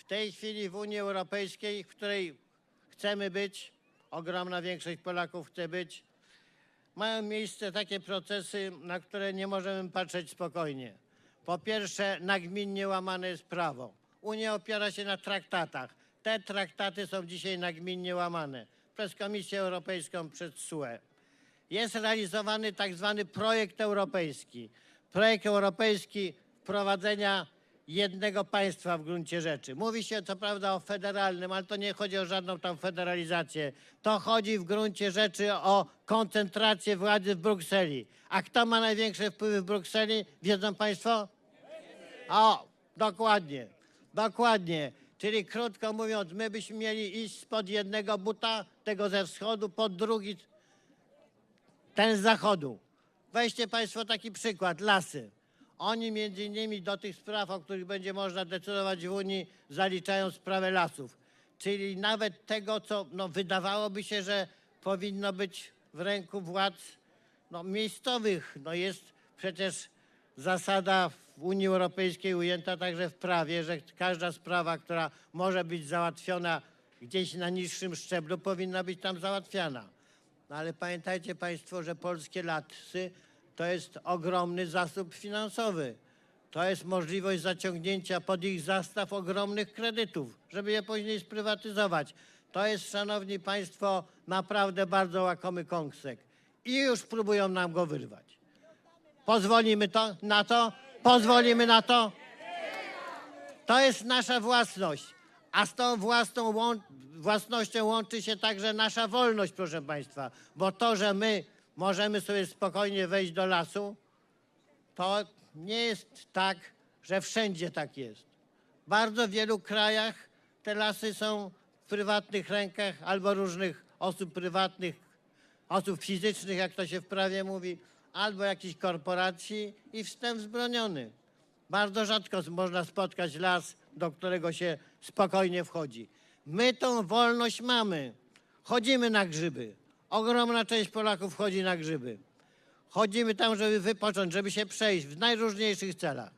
W tej chwili w Unii Europejskiej, w której chcemy być, ogromna większość Polaków chce być, mają miejsce takie procesy, na które nie możemy patrzeć spokojnie. Po pierwsze, nagminnie łamane jest prawo. Unia opiera się na traktatach. Te traktaty są dzisiaj nagminnie łamane przez Komisję Europejską, przez SUE. Jest realizowany tak zwany projekt europejski. Projekt europejski wprowadzenia jednego państwa w gruncie rzeczy. Mówi się co prawda o federalnym, ale to nie chodzi o żadną tam federalizację. To chodzi w gruncie rzeczy o koncentrację władzy w Brukseli. A kto ma największe wpływy w Brukseli? Wiedzą Państwo? O, dokładnie, dokładnie. Czyli krótko mówiąc, my byśmy mieli iść spod jednego buta, tego ze wschodu, pod drugi, ten z zachodu. Weźcie Państwo taki przykład, lasy. Oni między innymi do tych spraw, o których będzie można decydować w Unii, zaliczają sprawę lasów. Czyli nawet tego, co no, wydawałoby się, że powinno być w ręku władz no, miejscowych. No, jest przecież zasada w Unii Europejskiej ujęta także w prawie, że każda sprawa, która może być załatwiona gdzieś na niższym szczeblu, powinna być tam załatwiana. No ale pamiętajcie Państwo, że polskie lasy to jest ogromny zasób finansowy. To jest możliwość zaciągnięcia pod ich zastaw ogromnych kredytów, żeby je później sprywatyzować. To jest, Szanowni Państwo, naprawdę bardzo łakomy kąsek. I już próbują nam go wyrwać. Pozwolimy to, na to? Pozwolimy na to? To jest nasza własność. A z tą własną łą- własnością łączy się także nasza wolność, proszę Państwa. Bo to, że my możemy sobie spokojnie wejść do lasu, to nie jest tak, że wszędzie tak jest. W bardzo wielu krajach te lasy są w prywatnych rękach albo różnych osób prywatnych, osób fizycznych, jak to się w prawie mówi, albo jakichś korporacji i wstęp wzbroniony. Bardzo rzadko można spotkać las, do którego się spokojnie wchodzi. My tą wolność mamy. Chodzimy na grzyby. Ogromna część Polaków chodzi na grzyby. Chodzimy tam, żeby wypocząć, żeby się przejść w najróżniejszych celach.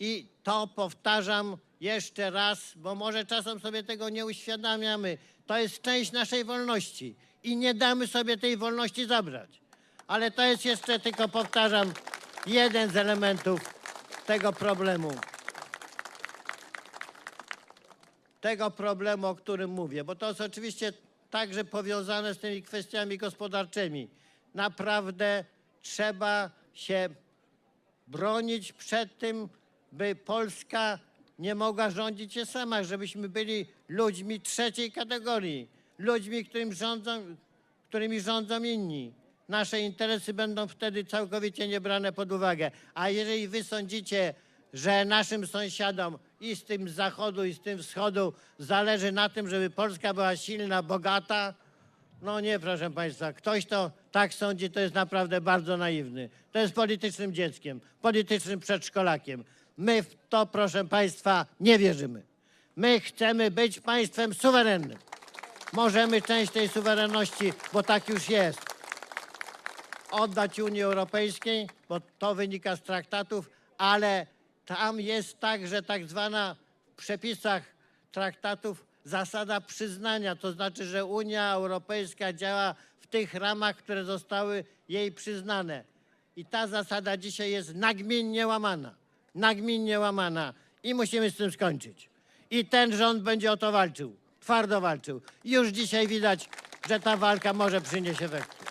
I to powtarzam jeszcze raz, bo może czasem sobie tego nie uświadamiamy. To jest część naszej wolności i nie damy sobie tej wolności zabrać. Ale to jest jeszcze tylko, powtarzam, jeden z elementów tego problemu. Tego problemu, o którym mówię, bo to jest oczywiście także powiązane z tymi kwestiami gospodarczymi. Naprawdę trzeba się bronić przed tym, by Polska nie mogła rządzić się sama, żebyśmy byli ludźmi trzeciej kategorii, ludźmi, którym rządzą, którymi rządzą inni. Nasze interesy będą wtedy całkowicie niebrane pod uwagę. A jeżeli wy sądzicie, że naszym sąsiadom i z tym zachodu, i z tym wschodu zależy na tym, żeby Polska była silna, bogata, no nie, proszę Państwa, ktoś to tak sądzi, to jest naprawdę bardzo naiwny. To jest politycznym dzieckiem, politycznym przedszkolakiem. My w to, proszę Państwa, nie wierzymy. My chcemy być państwem suwerennym. Możemy część tej suwerenności, bo tak już jest, oddać Unii Europejskiej, bo to wynika z traktatów, ale tam jest także tak zwana w przepisach traktatów zasada przyznania, to znaczy, że Unia Europejska działa w tych ramach, które zostały jej przyznane. I ta zasada dzisiaj jest nagminnie łamana. Nagminnie łamana. I musimy z tym skończyć. I ten rząd będzie o to walczył. Twardo walczył. Już dzisiaj widać, że ta walka może przynieść efekt.